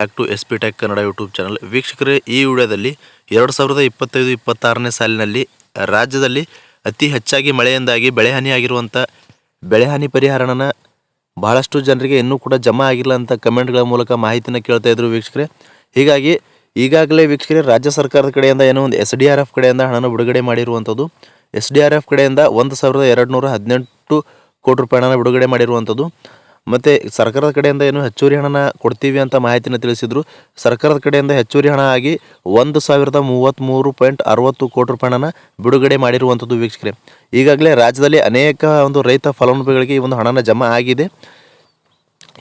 Back to S P tech Kannada YouTube channel ವೀಕ್ಷಕರೇ, ಈ ವಿಡಿಯೋದಲ್ಲಿ ಎರಡು ಸಾವಿರದ ಇಪ್ಪತ್ತೈದು, ಇಪ್ಪತ್ತಾರನೇ ಸಾಲಿನಲ್ಲಿ ರಾಜ್ಯದಲ್ಲಿ ಅತಿ ಹೆಚ್ಚಾಗಿ ಮಳೆಯಿಂದಾಗಿ ಬೆಳೆ ಬೆಳೆಹಾನಿ ಬೆಳೆ ಹಾನಿ ಪರಿಹಾರನ ಬಹಳಷ್ಟು ಜನರಿಗೆ ಇನ್ನೂ ಕೂಡ ಜಮಾ ಆಗಿಲ್ಲ ಅಂತ ಕಮೆಂಟ್ಗಳ ಮೂಲಕ ಮಾಹಿತಿನ ಕೇಳ್ತಾ ಇದ್ರು ವೀಕ್ಷಕರೇ. ಹೀಗಾಗಿ ಈಗಾಗಲೇ ವೀಕ್ಷಕರೇ, ರಾಜ್ಯ ಸರ್ಕಾರದ ಕಡೆಯಿಂದ ಏನೋ ಒಂದು ಎಸ್ ಡಿ ಆರ್ ಎಫ್ ಕಡೆಯಿಂದ ಹಣನ ಬಿಡುಗಡೆ ಮಾಡಿರುವಂಥದ್ದು ಎಸ್ ಡಿ ಆರ್ ಎಫ್ ಕಡೆಯಿಂದ ಒಂದು ಸಾವಿರದ ಎರಡು ನೂರ ಹದಿನೆಂಟು ಕೋಟಿ ರೂಪಾಯಿ ಹಣನ ಬಿಡುಗಡೆ ಮಾಡಿರುವಂಥದ್ದು ಮತ್ತು ಸರ್ಕಾರದ ಕಡೆಯಿಂದ ಏನು ಹೆಚ್ಚುವರಿ ಹಣನ ಕೊಡ್ತೀವಿ ಅಂತ ಮಾಹಿತಿನ ತಿಳಿಸಿದ್ರು. ಸರ್ಕಾರದ ಕಡೆಯಿಂದ ಹೆಚ್ಚುವರಿ ಹಣ ಆಗಿ ಒಂದು ಸಾವಿರದ ಮೂವತ್ತ್ಮೂರು ಪಾಯಿಂಟ್ ಅರವತ್ತು ಕೋಟಿ ರೂಪಾಯಿ ಹಣನ ಬಿಡುಗಡೆ ಮಾಡಿರುವಂಥದ್ದು ವೀಕ್ಷಕರೇ. ಈಗಾಗಲೇ ರಾಜ್ಯದಲ್ಲಿ ಅನೇಕ ಒಂದು ರೈತ ಫಲಾನುಭವಿಗಳಿಗೆ ಈ ಒಂದು ಹಣನ ಜಮಾ ಆಗಿದೆ.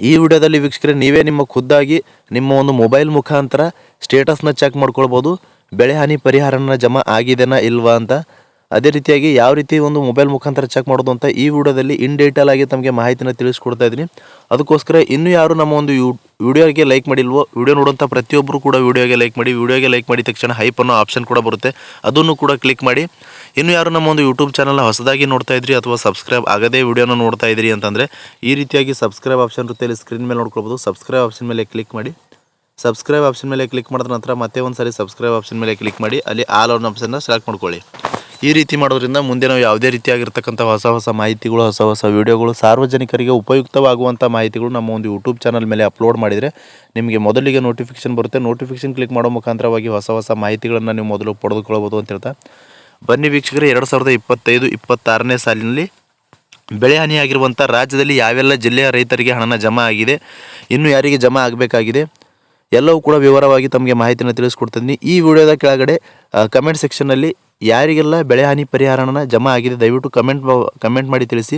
ಈ ವಿಡಿಯೋದಲ್ಲಿ ವೀಕ್ಷಕರೇ, ನೀವೇ ನಿಮ್ಮ ಖುದ್ದಾಗಿ ನಿಮ್ಮ ಒಂದು ಮೊಬೈಲ್ ಮುಖಾಂತರ ಸ್ಟೇಟಸ್ನ ಚೆಕ್ ಮಾಡ್ಕೊಳ್ಬೋದು. ಬೆಳೆ ಹಾನಿ ಪರಿಹಾರನ ಜಮಾ ಆಗಿದೆನಾ ಇಲ್ವಾ ಅಂತ. ಅದೇ ರೀತಿಯಾಗಿ ಯಾವ ರೀತಿ ಒಂದು ಮೊಬೈಲ್ ಮುಖಾಂತರ ಚೆಕ್ ಮಾಡೋದು ಅಂತ ಈ ವಿಡಿಯೋದಲ್ಲಿ ಇನ್ ಡೀಟೇಲ್ ಆಗಿ ತಮಗೆ ಮಾಹಿತಿನ ತಿಳಿಸ್ಕೊಡ್ತಾ ಇದ್ದೀನಿ. ಅದಕ್ಕೋಸ್ಕರ ಇನ್ನೂ ಯಾರು ನಮ್ಮ ಒಂದು ವಿಡಿಯೋಗೆ ಲೈಕ್ ಮಾಡಿಲ್ವೋ, ವಿಡಿಯೋ ನೋಡುವಂಥ ಪ್ರತಿಯೊಬ್ಬರು ಕೂಡ ವಿಡಿಯೋಗೆ ಲೈಕ್ ಮಾಡಿ, ವಿಡಿಯೋಗೆ ಲೈಕ್ ಮಾಡಿದ ತಕ್ಷಣ ಹೈಪ್ ಅನ್ನೋ ಆಪ್ಷನ್ ಕೂಡ ಬರುತ್ತೆ. ಅದನ್ನು ಕೂಡ ಕ್ಲಿಕ್ ಮಾಡಿ. ಇನ್ನು ಯಾರು ನಮ್ಮ ಒಂದು ಯೂಟ್ಯೂಬ್ ಚಾನಲ್ ಹೊಸದಾಗಿ ನೋಡ್ತಾ ಇದ್ರಿ ಅಥವಾ ಸಬ್ಸ್ಕ್ರೈಬ್ ಆಗದೇ ವಿಡಿಯೋನ ನೋಡ್ತಾ ಇದ್ರಿ ಅಂತಂದರೆ ಈ ರೀತಿಯಾಗಿ ಸಬ್ಸ್ಕ್ರೈಬ್ ಆಪ್ಷನ್ ಇರುತ್ತೆ. ಇಲ್ಲಿ ಸ್ಕ್ರೀನ್ ಮೇಲೆ ನೋಡ್ಕೊಬೋದು ಸಬ್ಸ್ಕ್ರೈಬ್ ಆಪ್ಷನ್ ಮೇಲೆ ಕ್ಲಿಕ್ ಮಾಡಿ. ಸಬ್ಸ್ಕ್ರೈಬ್ ಆಪ್ಷನ್ ಮೇಲೆ ಕ್ಲಿಕ್ ಮಾಡಿದ ನಂತರ ಮತ್ತೆ ಒಂದು ಸರಿ ಸಬ್ಸ್ಕ್ರೈಬ್ ಆಪ್ಷನ್ ಮೇಲೆ ಕ್ಲಿಕ್ ಮಾಡಿ. ಅಲ್ಲಿ ಆಲ್ ಆನ್ ಆಪ್ಷನ್ನ ಸೆಲೆಕ್ಟ್ ಮಾಡ್ಕೊಳ್ಳಿ. ಈ ರೀತಿ ಮಾಡೋದ್ರಿಂದ ಮುಂದೆ ನಾವು ಯಾವುದೇ ರೀತಿಯಾಗಿರ್ತಕ್ಕಂಥ ಹೊಸ ಹೊಸ ಮಾಹಿತಿಗಳು, ಹೊಸ ಹೊಸ ವೀಡಿಯೋಗಳು, ಸಾರ್ವಜನಿಕರಿಗೆ ಉಪಯುಕ್ತವಾಗುವಂಥ ಮಾಹಿತಿಗಳು ನಮ್ಮ ಒಂದು ಯೂಟ್ಯೂಬ್ ಚಾನಲ್ ಮೇಲೆ ಅಪ್ಲೋಡ್ ಮಾಡಿದರೆ ನಿಮಗೆ ಮೊದಲಿಗೆ ನೋಟಿಫಿಕೇಶನ್ ಬರುತ್ತೆ. ನೋಟಿಫಿಕೇಶನ್ ಕ್ಲಿಕ್ ಮಾಡೋ ಮುಖಾಂತರವಾಗಿ ಹೊಸ ಹೊಸ ಮಾಹಿತಿಗಳನ್ನು ನೀವು ಮೊದಲು ಪಡೆದುಕೊಳ್ಬೋದು ಅಂತ ಹೇಳ್ತಾ. ಬನ್ನಿ ವೀಕ್ಷಕರೇ, ಎರಡು ಸಾವಿರದ ಇಪ್ಪತ್ತೈದು, ಇಪ್ಪತ್ತಾರನೇ ಸಾಲಿನಲ್ಲಿ ಬೆಳೆ ಹಾನಿಯಾಗಿರುವಂಥ ರಾಜ್ಯದಲ್ಲಿ ಯಾವೆಲ್ಲ ಜಿಲ್ಲೆಯ ರೈತರಿಗೆ ಹಣನ ಜಮಾ ಆಗಿದೆ, ಇನ್ನು ಯಾರಿಗೆ ಜಮಾ ಆಗಬೇಕಾಗಿದೆ, ಎಲ್ಲವೂ ಕೂಡ ವಿವರವಾಗಿ ತಮಗೆ ಮಾಹಿತಿಯನ್ನು ತಿಳಿಸ್ಕೊಡ್ತೀನಿ ಈ ವಿಡಿಯೋದ ಕೆಳಗಡೆ ಕಮೆಂಟ್ ಸೆಕ್ಷನ್ನಲ್ಲಿ ಯಾರಿಗೆಲ್ಲ ಬೆಳೆ ಹಾನಿ ಪರಿಹಾರನ ಜಮಾ ಆಗಿದೆ, ದಯವಿಟ್ಟು ಕಮೆಂಟ್ ಕಮೆಂಟ್ ಮಾಡಿ ತಿಳಿಸಿ.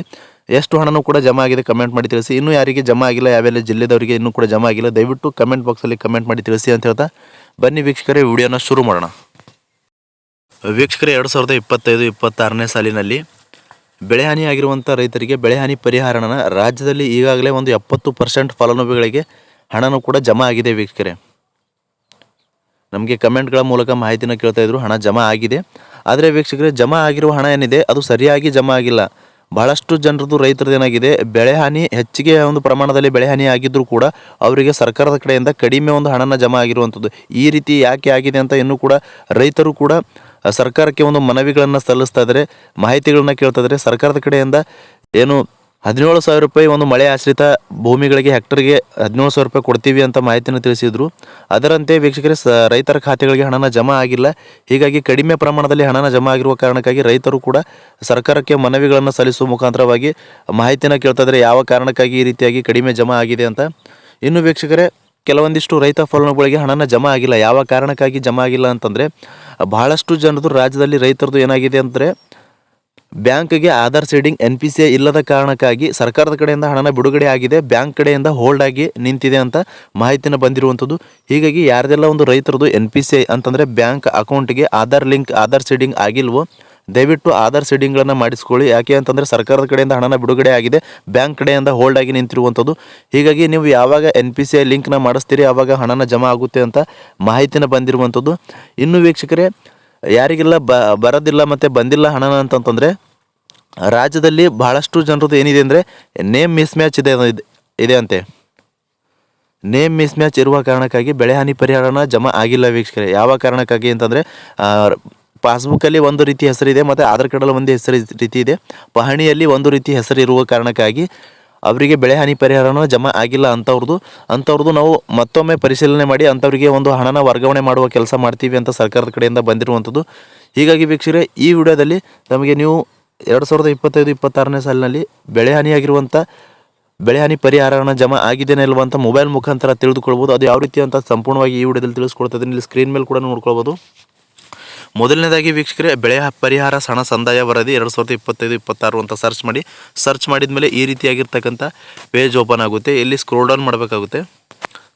ಎಷ್ಟು ಹಣನೂ ಕೂಡ ಜಮಾ ಆಗಿದೆ ಕಮೆಂಟ್ ಮಾಡಿ ತಿಳಿಸಿ. ಇನ್ನೂ ಯಾರಿಗೆ ಜಮಾ ಆಗಿಲ್ಲ, ಯಾವೆಲ್ಲ ಜಿಲ್ಲೆದವರಿಗೆ ಇನ್ನೂ ಕೂಡ ಜಮಾ ಆಗಿಲ್ಲ, ದಯವಿಟ್ಟು ಕಮೆಂಟ್ ಬಾಕ್ಸಲ್ಲಿ ಕಮೆಂಟ್ ಮಾಡಿ ತಿಳಿಸಿ ಅಂತ ಹೇಳ್ತಾ ಬನ್ನಿ ವೀಕ್ಷಕರೇ, ವಿಡಿಯೋನ ಶುರು ಮಾಡೋಣ. ವೀಕ್ಷಕರೇ, ಎರಡು ಸಾವಿರದ ಇಪ್ಪತ್ತೈದು, ಇಪ್ಪತ್ತಾರನೇ ಸಾಲಿನಲ್ಲಿ ಬೆಳೆ ಹಾನಿಯಾಗಿರುವಂಥ ರೈತರಿಗೆ ಬೆಳೆ ಹಾನಿ ಪರಿಹಾರನ ರಾಜ್ಯದಲ್ಲಿ ಈಗಾಗಲೇ ಒಂದು ಎಪ್ಪತ್ತು ಪರ್ಸೆಂಟ್ ಫಲಾನುಭವಿಗಳಿಗೆ ಹಣನೂ ಕೂಡ ಜಮಾ ಆಗಿದೆ ವೀಕ್ಷಕರೇ. ನಮಗೆ ಕಮೆಂಟ್ಗಳ ಮೂಲಕ ಮಾಹಿತಿನ ಕೇಳ್ತಾ ಇದ್ರು, ಹಣ ಜಮಾ ಆಗಿದೆ. ಆದರೆ ವೀಕ್ಷಕರೇ, ಜಮಾ ಆಗಿರುವ ಹಣ ಏನಿದೆ, ಅದು ಸರಿಯಾಗಿ ಜಮಾ ಆಗಿಲ್ಲ. ಬಹಳಷ್ಟು ಜನರದ್ದು ರೈತರದ್ದು ಏನಾಗಿದೆ, ಬೆಳೆ ಹಾನಿ, ಹೆಚ್ಚಿಗೆ ಒಂದು ಪ್ರಮಾಣದಲ್ಲಿ ಬೆಳೆ ಹಾನಿ ಆಗಿದ್ದರೂ ಕೂಡ ಅವರಿಗೆ ಸರ್ಕಾರದ ಕಡೆಯಿಂದ ಕಡಿಮೆ ಒಂದು ಹಣನ ಜಮಾ ಆಗಿರುವಂಥದ್ದು. ಈ ರೀತಿ ಯಾಕೆ ಆಗಿದೆ ಅಂತ ಇನ್ನೂ ಕೂಡ ರೈತರು ಕೂಡ ಸರ್ಕಾರಕ್ಕೆ ಒಂದು ಮನವಿಗಳನ್ನು ಸಲ್ಲಿಸ್ತಾ ಇದ್ದಾರೆ ಮಾಹಿತಿಗಳನ್ನ ಕೇಳ್ತಾ ಇದ್ದಾರೆ ಸರ್ಕಾರದ ಕಡೆಯಿಂದ ಏನು ಹದಿನೇಳು ಸಾವಿರ ರೂಪಾಯಿ ಒಂದು ಮಳೆ ಆಶ್ರಿತ ಭೂಮಿಗಳಿಗೆ ಹೆಕ್ಟರ್ಗೆ ಹದಿನೇಳು ಸಾವಿರ ರೂಪಾಯಿ ಕೊಡ್ತೀವಿ ಅಂತ ಮಾಹಿತಿಯನ್ನು ತಿಳಿಸಿದರು. ಅದರಂತೆ ವೀಕ್ಷಕರೇ ರೈತರ ಖಾತೆಗಳಿಗೆ ಹಣನ ಜಮಾ ಆಗಿಲ್ಲ. ಹೀಗಾಗಿ ಕಡಿಮೆ ಪ್ರಮಾಣದಲ್ಲಿ ಹಣನ ಜಮಾ ಆಗಿರುವ ಕಾರಣಕ್ಕಾಗಿ ರೈತರು ಕೂಡ ಸರ್ಕಾರಕ್ಕೆ ಮನವಿಗಳನ್ನು ಸಲ್ಲಿಸುವ ಮುಖಾಂತರವಾಗಿ ಮಾಹಿತಿನ ಕೇಳ್ತಾ ಯಾವ ಕಾರಣಕ್ಕಾಗಿ ಈ ರೀತಿಯಾಗಿ ಕಡಿಮೆ ಜಮಾ ಆಗಿದೆ ಅಂತ. ಇನ್ನು ವೀಕ್ಷಕರೇ, ಕೆಲವೊಂದಿಷ್ಟು ರೈತ ಫಲಾನುಭವಿಗಳಿಗೆ ಹಣನ ಜಮಾ ಆಗಿಲ್ಲ. ಯಾವ ಕಾರಣಕ್ಕಾಗಿ ಜಮಾ ಆಗಿಲ್ಲ ಅಂತಂದರೆ, ಬಹಳಷ್ಟು ಜನರದು ರಾಜ್ಯದಲ್ಲಿ ರೈತರದು ಏನಾಗಿದೆ ಅಂದರೆ ಬ್ಯಾಂಕ್ಗೆ Aadhaar seeding N P C ಇಲ್ಲದ ಕಾರಣಕ್ಕಾಗಿ ಸರ್ಕಾರದ ಕಡೆಯಿಂದ ಹಣನ ಬಿಡುಗಡೆ ಆಗಿದೆ. ಬ್ಯಾಂಕ್ ಕಡೆಯಿಂದ ಹೋಲ್ಡ್ ಆಗಿ ನಿಂತಿದೆ ಅಂತ ಮಾಹಿತಿನ ಬಂದಿರುವಂಥದ್ದು. ಹೀಗಾಗಿ ಯಾರ್ದೆಲ್ಲ ಒಂದು ರೈತರದು ಎನ್ ಪಿ ಸಿ ಐ ಅಂತಂದರೆ ಬ್ಯಾಂಕ್ ಅಕೌಂಟ್ಗೆ ಆಧಾರ್ ಲಿಂಕ್, ಆಧಾರ್ ಸೀಡಿಂಗ್ ಆಗಿಲ್ವೋ, ದಯವಿಟ್ಟು ಆಧಾರ್ ಸೀಡಿಂಗ್ಗಳನ್ನು ಮಾಡಿಸ್ಕೊಳ್ಳಿ. ಯಾಕೆ ಅಂತಂದರೆ ಸರ್ಕಾರದ ಕಡೆಯಿಂದ ಹಣನ ಬಿಡುಗಡೆ ಆಗಿದೆ. ಬ್ಯಾಂಕ್ ಕಡೆಯಿಂದ ಹೋಲ್ಡ್ ಆಗಿ ನಿಂತಿರುವಂಥದ್ದು. ಹೀಗಾಗಿ ನೀವು ಯಾವಾಗ ಎನ್ ಪಿ ಸಿ ಐ ಲಿಂಕ್ನ ಮಾಡಿಸ್ತೀರಿ ಆವಾಗ ಹಣನ ಜಮಾ ಆಗುತ್ತೆ ಅಂತ ಮಾಹಿತಿನ ಬಂದಿರುವಂಥದ್ದು. ಇನ್ನು ವೀಕ್ಷಕರೇ ಯಾರಿಗೆಲ್ಲ ಬ, ಬರೋದಿಲ್ಲ ಮತ್ತು ಬಂದಿಲ್ಲ ಹಣನ ಅಂತಂತಂದರೆ, ರಾಜ್ಯದಲ್ಲಿ ಬಹಳಷ್ಟು ಜನರದ್ದು ಏನಿದೆ ಅಂದರೆ, ನೇಮ್ ಮಿಸ್ ಮ್ಯಾಚ್ ಇದೆ ಇದೆ ಅಂತೆ. ನೇಮ್ ಮಿಸ್ ಮ್ಯಾಚ್ ಇರುವ ಕಾರಣಕ್ಕಾಗಿ ಬೆಳೆ ಹಾನಿ ಪರಿಹಾರನ ಜಮಾ ಆಗಿಲ್ಲ ವೀಕ್ಷಕರೇ. ಯಾವ ಕಾರಣಕ್ಕಾಗಿ ಅಂತಂದರೆ ಪಾಸ್ಬುಕ್ಕಲ್ಲಿ ಒಂದು ರೀತಿ ಹೆಸರಿದೆ, ಮತ್ತು ಆಧಾರ್ ಕಾರ್ಡಲ್ಲಿ ಒಂದು ಹೆಸರು ರೀತಿ ಇದೆ. ಪಹಣಿಯಲ್ಲಿ ಒಂದು ರೀತಿ ಹೆಸರು ಇರುವ ಕಾರಣಕ್ಕಾಗಿ ಅವರಿಗೆ ಬೆಳೆ ಹಾನಿ ಪರಿಹಾರನೂ ಜಮಾ ಆಗಿಲ್ಲ ಅಂಥವ್ರದ್ದು ಅಂಥವ್ರದ್ದು ನಾವು ಮತ್ತೊಮ್ಮೆ ಪರಿಶೀಲನೆ ಮಾಡಿ ಅಂಥವರಿಗೆ ಒಂದು ಹಣನ ವರ್ಗಾವಣೆ ಮಾಡುವ ಕೆಲಸ ಮಾಡ್ತೀವಿ ಅಂತ ಸರ್ಕಾರದ ಕಡೆಯಿಂದ ಬಂದಿರುವಂಥದ್ದು. ಹೀಗಾಗಿ ವೀಕ್ಷಕರೇ, ಈ ವಿಡಿಯೋದಲ್ಲಿ ನಮಗೆ ನೀವು ಎರಡು ಸಾವಿರದ ಇಪ್ಪತ್ತೈದು, ಇಪ್ಪತ್ತಾರನೇ ಸಾಲಿನಲ್ಲಿ ಬೆಳೆ ಹಾನಿಯಾಗಿರುವಂಥ, ಬೆಳೆ ಹಾನಿ ಪರಿಹಾರನ ಜಮಾ ಆಗಿದೆಯೇ ಇಲ್ವ ಮೊಬೈಲ್ ಮುಖಾಂತರ ತಿಳಿದುಕೊಳ್ಬೋದು. ಅದು ಯಾವ ರೀತಿ ಅಂತ ಸಂಪೂರ್ಣವಾಗಿ ಈ ವಿಡಿಯೋದಲ್ಲಿ ತಿಳಿಸ್ಕೊಡ್ತಾ ಇಲ್ಲಿ ಸ್ಕ್ರೀನ್ ಮೇಲೆ ಕೂಡ ನೋಡ್ಕೊಳ್ಬೋದು. ಮೊದಲನೇದಾಗಿ ವೀಕ್ಷಕರೇ, ಬೆಳೆ ಪರಿಹಾರ ಸಣ ಸಂದಾಯ ವರದಿ ಎರಡು ಸಾವಿರದ ಇಪ್ಪತ್ತೈದು, ಇಪ್ಪತ್ತಾರು ಅಂತ ಸರ್ಚ್ ಮಾಡಿ. ಸರ್ಚ್ ಮಾಡಿದ ಮೇಲೆ ಈ ರೀತಿಯಾಗಿರ್ತಕ್ಕಂಥ ಪೇಜ್ ಓಪನ್ ಆಗುತ್ತೆ. ಇಲ್ಲಿ ಸ್ಕ್ರೋಲ್ ಡೌನ್ ಮಾಡಬೇಕಾಗುತ್ತೆ.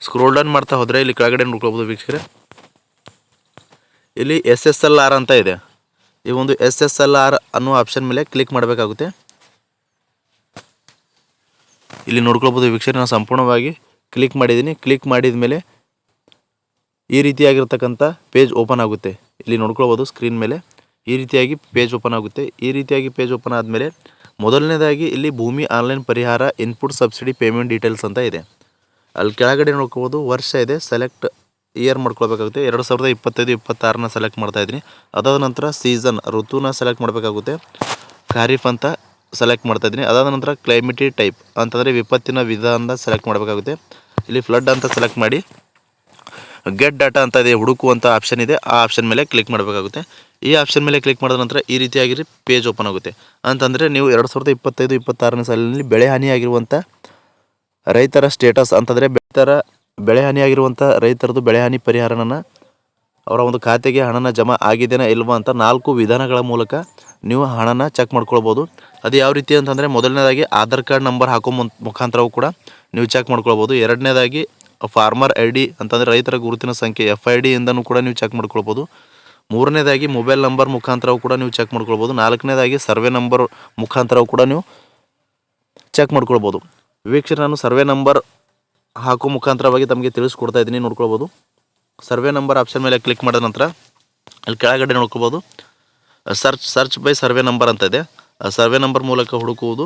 ಸ್ಕ್ರೋಲ್ ಡೌನ್ ಮಾಡ್ತಾ ಹೋದರೆ ಇಲ್ಲಿ ಕೆಳಗಡೆ ನೋಡ್ಕೊಳ್ಬೋದು ವೀಕ್ಷಕರೇ. ಇಲ್ಲಿ ಎಸ್ ಎಸ್ ಎಲ್ ಆರ್ ಅಂತ ಇದೆ. ಈ ಒಂದು ಎಸ್ ಎಸ್ ಎಲ್ ಆರ್ ಅನ್ನೋ ಆಪ್ಷನ್ ಮೇಲೆ ಕ್ಲಿಕ್ ಮಾಡಬೇಕಾಗುತ್ತೆ. ಇಲ್ಲಿ ನೋಡ್ಕೊಳ್ಬೋದು ವೀಕ್ಷಕರೇ, ನಾನು ಸಂಪೂರ್ಣವಾಗಿ ಕ್ಲಿಕ್ ಮಾಡಿದ್ದೀನಿ. ಕ್ಲಿಕ್ ಮಾಡಿದ ಮೇಲೆ ಈ ರೀತಿಯಾಗಿರ್ತಕ್ಕಂಥ ಪೇಜ್ ಓಪನ್ ಆಗುತ್ತೆ. ಇಲ್ಲಿ ನೋಡ್ಕೊಳ್ಬೋದು ಸ್ಕ್ರೀನ್ ಮೇಲೆ. ಈ ರೀತಿಯಾಗಿ ಪೇಜ್ ಓಪನ್ ಆಗುತ್ತೆ. ಈ ರೀತಿಯಾಗಿ ಪೇಜ್ ಓಪನ್ ಆದಮೇಲೆ ಮೊದಲನೇದಾಗಿ ಇಲ್ಲಿ ಭೂಮಿ ಆನ್ಲೈನ್ ಪರಿಹಾರ ಇನ್ಪುಟ್ ಸಬ್ಸಿಡಿ ಪೇಮೆಂಟ್ ಡೀಟೇಲ್ಸ್ ಅಂತ ಇದೆ. ಅಲ್ಲಿ ಕೆಳಗಡೆ ನೋಡ್ಕೋಬೋದು ವರ್ಷ ಇದೆ. ಸೆಲೆಕ್ಟ್ ಇಯರ್ ಮಾಡ್ಕೊಳ್ಬೇಕಾಗುತ್ತೆ. ಎರಡು ಸಾವಿರದ ಇಪ್ಪತ್ತೈದು, ಇಪ್ಪತ್ತಾರನ್ನ ಸೆಲೆಕ್ಟ್ ಮಾಡ್ತಾ ಇದ್ದೀನಿ. ಅದಾದ ನಂತರ ಸೀಸನ್ ಋತುನ ಸೆಲೆಕ್ಟ್ ಮಾಡಬೇಕಾಗುತ್ತೆ. ಖಾರಿಫ್ ಅಂತ ಸೆಲೆಕ್ಟ್ ಮಾಡ್ತಾ ಇದ್ದೀನಿ. ಅದಾದ ನಂತರ ಕ್ಲೈಮೇಟಿ ಟೈಪ್ ಅಂತಂದರೆ ವಿಪತ್ತಿನ ವಿಧ ಅಂತ ಸೆಲೆಕ್ಟ್ ಮಾಡಬೇಕಾಗುತ್ತೆ. ಇಲ್ಲಿ ಫ್ಲಡ್ ಅಂತ ಸೆಲೆಕ್ಟ್ ಮಾಡಿ ಗೆಟ್ ಡಾಟಾ ಅಂತ ಇದೆ ಹುಡುಕುವಂಥ ಆಪ್ಷನ್ ಇದೆ. ಆ ಆಪ್ಷನ್ ಮೇಲೆ ಕ್ಲಿಕ್ ಮಾಡಬೇಕಾಗುತ್ತೆ. ಈ ಆಪ್ಷನ್ ಮೇಲೆ ಕ್ಲಿಕ್ ಮಾಡಿದ ನಂತರ ಈ ರೀತಿಯಾಗಿ ಪೇಜ್ ಓಪನ್ ಆಗುತ್ತೆ. ಅಂತಂದರೆ ನೀವು ಎರಡು ಸಾವಿರದ ಇಪ್ಪತ್ತೈದು, ಇಪ್ಪತ್ತಾರನೇ ಸಾಲಿನಲ್ಲಿ ಬೆಳೆ ಹಾನಿಯಾಗಿರುವಂಥ ರೈತರ ಸ್ಟೇಟಸ್ ಅಂತಂದರೆ ರೈತರ ಬೆಳೆ ಹಾನಿಯಾಗಿರುವಂಥ ರೈತರದ್ದು ಬೆಳೆ ಹಾನಿ ಪರಿಹಾರನ ಅವರ ಒಂದು ಖಾತೆಗೆ ಹಣನ ಜಮಾ ಆಗಿದೆಯಾ ಇಲ್ವಾ ಅಂತ ನಾಲ್ಕು ವಿಧಾನಗಳ ಮೂಲಕ ನೀವು ಹಣನ ಚೆಕ್ ಮಾಡ್ಕೊಳ್ಬೋದು. ಅದು ಯಾವ ರೀತಿ ಅಂತಂದರೆ ಮೊದಲನೇದಾಗಿ ಆಧಾರ್ ಕಾರ್ಡ್ ನಂಬರ್ ಹಾಕೋ ಮುಖಾಂತರವೂ ಕೂಡ ನೀವು ಚೆಕ್ ಮಾಡ್ಕೊಳ್ಬೋದು. ಎರಡನೇದಾಗಿ ಫಾರ್ಮರ್ ಐ ಡಿ ಅಂತಂದರೆ ರೈತರ ಗುರುತಿನ ಸಂಖ್ಯೆ, ಎಫ್ ಐ ಡಿಯಿಂದನೂ ಕೂಡ ನೀವು ಚೆಕ್ ಮಾಡ್ಕೊಳ್ಬೋದು. ಮೂರನೇದಾಗಿ ಮೊಬೈಲ್ ನಂಬರ್ ಮುಖಾಂತರವೂ ಕೂಡ ನೀವು ಚೆಕ್ ಮಾಡ್ಕೊಳ್ಬೋದು. ನಾಲ್ಕನೇದಾಗಿ ಸರ್ವೆ ನಂಬರ್ ಮುಖಾಂತರವು ಕೂಡ ನೀವು ಚೆಕ್ ಮಾಡ್ಕೊಳ್ಬೋದು. ವೀಕ್ಷಕರು, ನಾನು ಸರ್ವೆ ನಂಬರ್ ಹಾಕೋ ಮುಖಾಂತರವಾಗಿ ತಮಗೆ ತಿಳಿಸ್ಕೊಡ್ತಾ ಇದ್ದೀನಿ, ನೋಡ್ಕೊಳ್ಬೋದು. ಸರ್ವೆ ನಂಬರ್ ಆಪ್ಷನ್ ಮೇಲೆ ಕ್ಲಿಕ್ ಮಾಡಿದ ನಂತರ ಅಲ್ಲಿ ಕೆಳಗಡೆ ನೋಡ್ಕೊಬೋದು search search by survey number ಅಂತ ಇದೆ. ಸರ್ವೆ ನಂಬರ್ ಮೂಲಕ ಹುಡುಕುವುದು.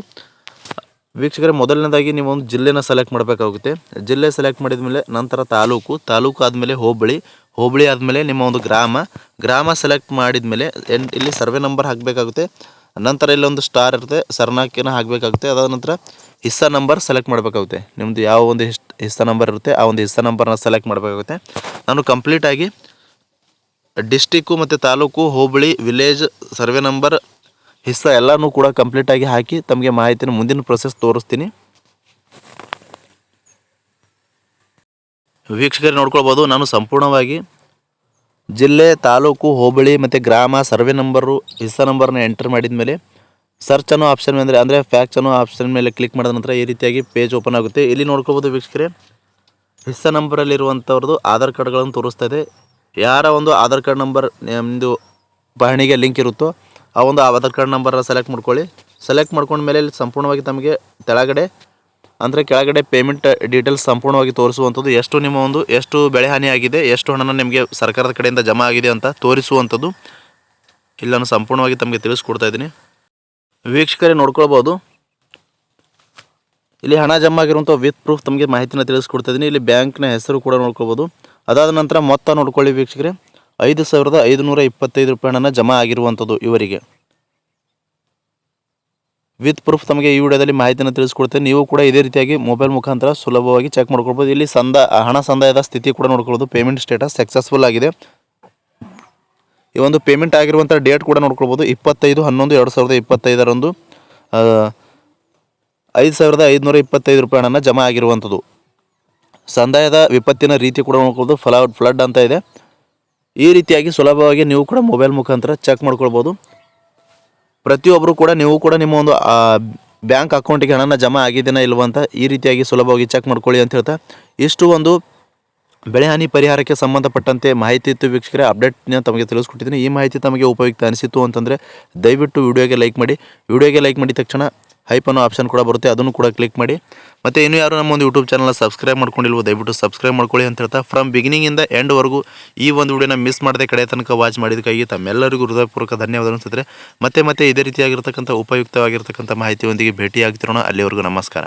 ವೀಕ್ಷಕರೇ, ಮೊದಲನೇದಾಗಿ ನೀವು ಒಂದು ಜಿಲ್ಲೆನ ಸೆಲೆಕ್ಟ್ ಮಾಡಬೇಕಾಗುತ್ತೆ. ಜಿಲ್ಲೆ ಸೆಲೆಕ್ಟ್ ಮಾಡಿದ ಮೇಲೆ ನಂತರ ತಾಲೂಕು ತಾಲೂಕು ಆದಮೇಲೆ ಹೋಬಳಿ ಹೋಬಳಿ ಆದಮೇಲೆ ನಿಮ್ಮ ಒಂದು ಗ್ರಾಮ ಗ್ರಾಮ ಸೆಲೆಕ್ಟ್ ಮಾಡಿದ ಮೇಲೆ ಇಲ್ಲಿ ಸರ್ವೆ ನಂಬರ್ ಹಾಕಬೇಕಾಗುತ್ತೆ. ನಂತರ ಇಲ್ಲೊಂದು ಸ್ಟಾರ್ ಇರುತ್ತೆ, ಸರ್ನಾಕಿನ ಹಾಕಬೇಕಾಗುತ್ತೆ. ಅದಾದ ನಂತರ ಹಿಸ್ಸಾ ನಂಬರ್ ಸೆಲೆಕ್ಟ್ ಮಾಡಬೇಕಾಗುತ್ತೆ. ನಿಮ್ಮದು ಯಾವ ಒಂದು ಹಿಸ್ ನಂಬರ್ ಇರುತ್ತೆ, ಆ ಒಂದು ಹಿಸ್ಸಾ ನಂಬರ್ನ ಸೆಲೆಕ್ಟ್ ಮಾಡಬೇಕಾಗುತ್ತೆ. ನಾನು ಕಂಪ್ಲೀಟಾಗಿ ಡಿಸ್ಟಿಕ್ಕು ಮತ್ತು ತಾಲೂಕು, ಹೋಬಳಿ ವಿಲೇಜ್ ಸರ್ವೆ ನಂಬರ್ ಹಿಸ್ಸ ಎಲ್ಲನೂ ಕೂಡ ಕಂಪ್ಲೀಟಾಗಿ ಹಾಕಿ ತಮಗೆ ಮಾಹಿತಿನ ಮುಂದಿನ ಪ್ರೊಸೆಸ್ ತೋರಿಸ್ತೀನಿ. ವೀಕ್ಷಕರು ನೋಡ್ಕೊಳ್ಬೋದು, ನಾನು ಸಂಪೂರ್ಣವಾಗಿ ಜಿಲ್ಲೆ, ತಾಲೂಕು, ಹೋಬಳಿ ಮತ್ತು ಗ್ರಾಮ ಸರ್ವೆ ನಂಬರು ಹಿಸ್ಸ ನಂಬರ್ನ ಎಂಟರ್ ಮಾಡಿದ ಮೇಲೆ ಸರ್ಚ್ ಅನ್ನೋ ಆಪ್ಷನ್ ಅಂದರೆ ಅಂದರೆ ಫ್ಯಾಕ್ಸ್ ಅನ್ನೋ ಆಪ್ಷನ್ ಮೇಲೆ ಕ್ಲಿಕ್ ಮಾಡಿದ ನಂತರ ಈ ರೀತಿಯಾಗಿ ಪೇಜ್ ಓಪನ್ ಆಗುತ್ತೆ. ಇಲ್ಲಿ ನೋಡ್ಕೊಬೋದು ವೀಕ್ಷಕರೇ, ಹಿಸ್ಸ ನಂಬರಲ್ಲಿರುವಂಥವ್ರದ್ದು ಆಧಾರ್ ಕಾರ್ಡ್ಗಳನ್ನು ತೋರಿಸ್ತಾ ಇದೆ. ಯಾರ ಒಂದು ಆಧಾರ್ ಕಾರ್ಡ್ ನಂಬರ್ ನಿಮ್ಮದು ಪಹಣಿಗೆ ಲಿಂಕ್ ಇರುತ್ತೋ ಆ ಒಂದು ಆಧಾರ್ ಕಾರ್ಡ್ ನಂಬರ್ನ ಸೆಲೆಕ್ಟ್ ಮಾಡ್ಕೊಳ್ಳಿ. ಸೆಲೆಕ್ಟ್ ಮಾಡ್ಕೊಂಡ್ಮೇಲೆ ಇಲ್ಲಿ ಸಂಪೂರ್ಣವಾಗಿ ತಮಗೆ ತೆಳಗಡೆ, ಅಂದರೆ ಕೆಳಗಡೆ ಪೇಮೆಂಟ್ ಡೀಟೇಲ್ಸ್ ಸಂಪೂರ್ಣವಾಗಿ ತೋರಿಸುವಂಥದ್ದು, ಎಷ್ಟು ನಿಮ್ಮ ಒಂದು, ಎಷ್ಟು ಬೆಳೆ ಹಾನಿಯಾಗಿದೆ ಎಷ್ಟು ಹಣನ ನಿಮಗೆ ಸರ್ಕಾರದ ಕಡೆಯಿಂದ ಜಮಾ ಆಗಿದೆ ಅಂತ ತೋರಿಸುವಂಥದ್ದು ಇಲ್ಲ ನಾನು ಸಂಪೂರ್ಣವಾಗಿ ತಮಗೆ ತಿಳಿಸ್ಕೊಡ್ತಾ ಇದ್ದೀನಿ. ವೀಕ್ಷಕರೇ ನೋಡ್ಕೊಳ್ಬೋದು. ಇಲ್ಲಿ ಹಣ ಜಮಾ ಆಗಿರುವಂಥ ವಿತ್ ಪ್ರೂಫ್ ತಮಗೆ ಮಾಹಿತಿನ ತಿಳಿಸ್ಕೊಡ್ತಾ ಇದ್ದೀನಿ. ಇಲ್ಲಿ ಬ್ಯಾಂಕ್ನ ಹೆಸರು ಕೂಡ ನೋಡ್ಕೊಬೋದು ಅದಾದ ನಂತರ ಮೊತ್ತ ನೋಡ್ಕೊಳ್ಳಿ ವೀಕ್ಷಕರೇ. ಐದು ಸಾವಿರದ ಐದುನೂರ ಇಪ್ಪತ್ತೈದು ರೂಪಾಯಿ ಜಮಾ ಆಗಿರುವಂಥದ್ದು ಇವರಿಗೆ. ವಿತ್ ಪ್ರೂಫ್ ತಮಗೆ ಈ ವಿಡಿಯೋದಲ್ಲಿ ಮಾಹಿತಿಯನ್ನು ತಿಳಿಸ್ಕೊಡ್ತೇನೆ. ನೀವು ಕೂಡ ಇದೇ ರೀತಿಯಾಗಿ ಮೊಬೈಲ್ ಮುಖಾಂತರ ಸುಲಭವಾಗಿ ಚೆಕ್ ಮಾಡ್ಕೊಳ್ಬೋದು. ಇಲ್ಲಿ ಸಂದ, ಹಣ ಸಂದಾಯದ ಸ್ಥಿತಿ ಕೂಡ ನೋಡ್ಕೊಳ್ಬೋದು ಪೇಮೆಂಟ್ ಸ್ಟೇಟಸ್ ಸಕ್ಸಸ್ಫುಲ್ ಆಗಿದೆ. ಈ ಒಂದು ಪೇಮೆಂಟ್ ಆಗಿರುವಂಥ ಡೇಟ್ ಕೂಡ ನೋಡ್ಕೊಳ್ಬೋದು. ಇಪ್ಪತ್ತೈದು, ಹನ್ನೊಂದು, ಎರಡು ಸಾವಿರದ ಇಪ್ಪತ್ತೈದರಂದು ಐದು ಸಾವಿರದ ಐದುನೂರ ಇಪ್ಪತ್ತೈದು ರೂಪಾಯಿ ಜಮಾ ಆಗಿರುವಂಥದ್ದು. ಸಂದಾಯದ ವಿಪತ್ತಿನ ರೀತಿ ಕೂಡ ನೋಡ್ಕೊಳ್ಬೋದು. ಫ್ಲ ಫ್ಲಡ್ ಅಂತ ಇದೆ. ಈ ರೀತಿಯಾಗಿ ಸುಲಭವಾಗಿ ನೀವು ಕೂಡ ಮೊಬೈಲ್ ಮುಖಾಂತರ ಚೆಕ್ ಮಾಡ್ಕೊಳ್ಬೋದು. ಪ್ರತಿಯೊಬ್ಬರು ಕೂಡ ನೀವು ಕೂಡ ನಿಮ್ಮ ಒಂದು ಬ್ಯಾಂಕ್ ಅಕೌಂಟಿಗೆ ಹಣನ ಜಮಾ ಆಗಿದೆನಾ ಇಲ್ವಂತ ಈ ರೀತಿಯಾಗಿ ಸುಲಭವಾಗಿ ಚೆಕ್ ಮಾಡ್ಕೊಳ್ಳಿ ಅಂತ ಹೇಳ್ತಾ, ಇಷ್ಟು ಒಂದು ಬೆಳೆ ಹಾನಿ ಪರಿಹಾರಕ್ಕೆ ಸಂಬಂಧಪಟ್ಟಂತೆ ಮಾಹಿತಿ ಇತ್ತು ವೀಕ್ಷಕರೇ. ಅಪ್ಡೇಟ್ನ ತಮಗೆ ತಿಳಿಸ್ಕೊಟ್ಟಿದ್ದೀನಿ. ಈ ಮಾಹಿತಿ ತಮಗೆ ಉಪಯುಕ್ತ ಅನಿಸಿತು ಅಂತಂದರೆ ದಯವಿಟ್ಟು ವಿಡಿಯೋಗೆ ಲೈಕ್ ಮಾಡಿ. ವಿಡಿಯೋಗೆ ಲೈಕ್ ಮಾಡಿದ ತಕ್ಷಣ ಹೈಪ್ ಆಪ್ಷನ್ ಕೂಡ ಬರುತ್ತೆ. ಅದನ್ನು ಕೂಡ ಕ್ಲಿಕ್ ಮಾಡಿ. ಮತ್ತು ಇನ್ನು ಯಾರು ನಮ್ಮ ಒಂದು ಯೂಟ್ಯೂಬ್ ಚಾನಲ್ನ ಸಬ್ಸ್ಕ್ರೈಬ್ ಮಾಡ್ಕೊಂಡಿಲ್ವೋ ದಯವಿಟ್ಟು ಸಬ್ಸ್ಕ್ರೈಬ್ ಮಾಡ್ಕೊಳ್ಳಿ ಅಂತ ಹೇಳ್ತಾ ಫ್ರಮ್ ಬಿಗಿನಿಂಗಿಂದ ಎಂಡ್ವರೆಗೂ ಈ ಒಂದು ವಿಡಿಯೋನ ಮಿಸ್ ಮಾಡದೆ ಕಡೆ ತನಕ ವಾಚ್ ಮಾಡಿದ್ದಕ್ಕಾಗಿ ತಮ್ಮೆಲ್ಲರಿಗೂ ಹೃದಯಪೂರ್ವಕ ಧನ್ಯವಾದ ಅನಿಸಿದ್ರೆ ಮತ್ತೆ ಮತ್ತೆ ಇದೇ ರೀತಿಯಾಗಿರ್ತಕ್ಕಂಥ ಉಪಯುಕ್ತವಾಗಿರ್ತಕ್ಕಂಥ ಮಾಹಿತಿಯೊಂದಿಗೆ ಭೇಟಿಯಾಗ್ತಿರೋಣ. ಅಲ್ಲಿವರೆಗೂ ನಮಸ್ಕಾರ.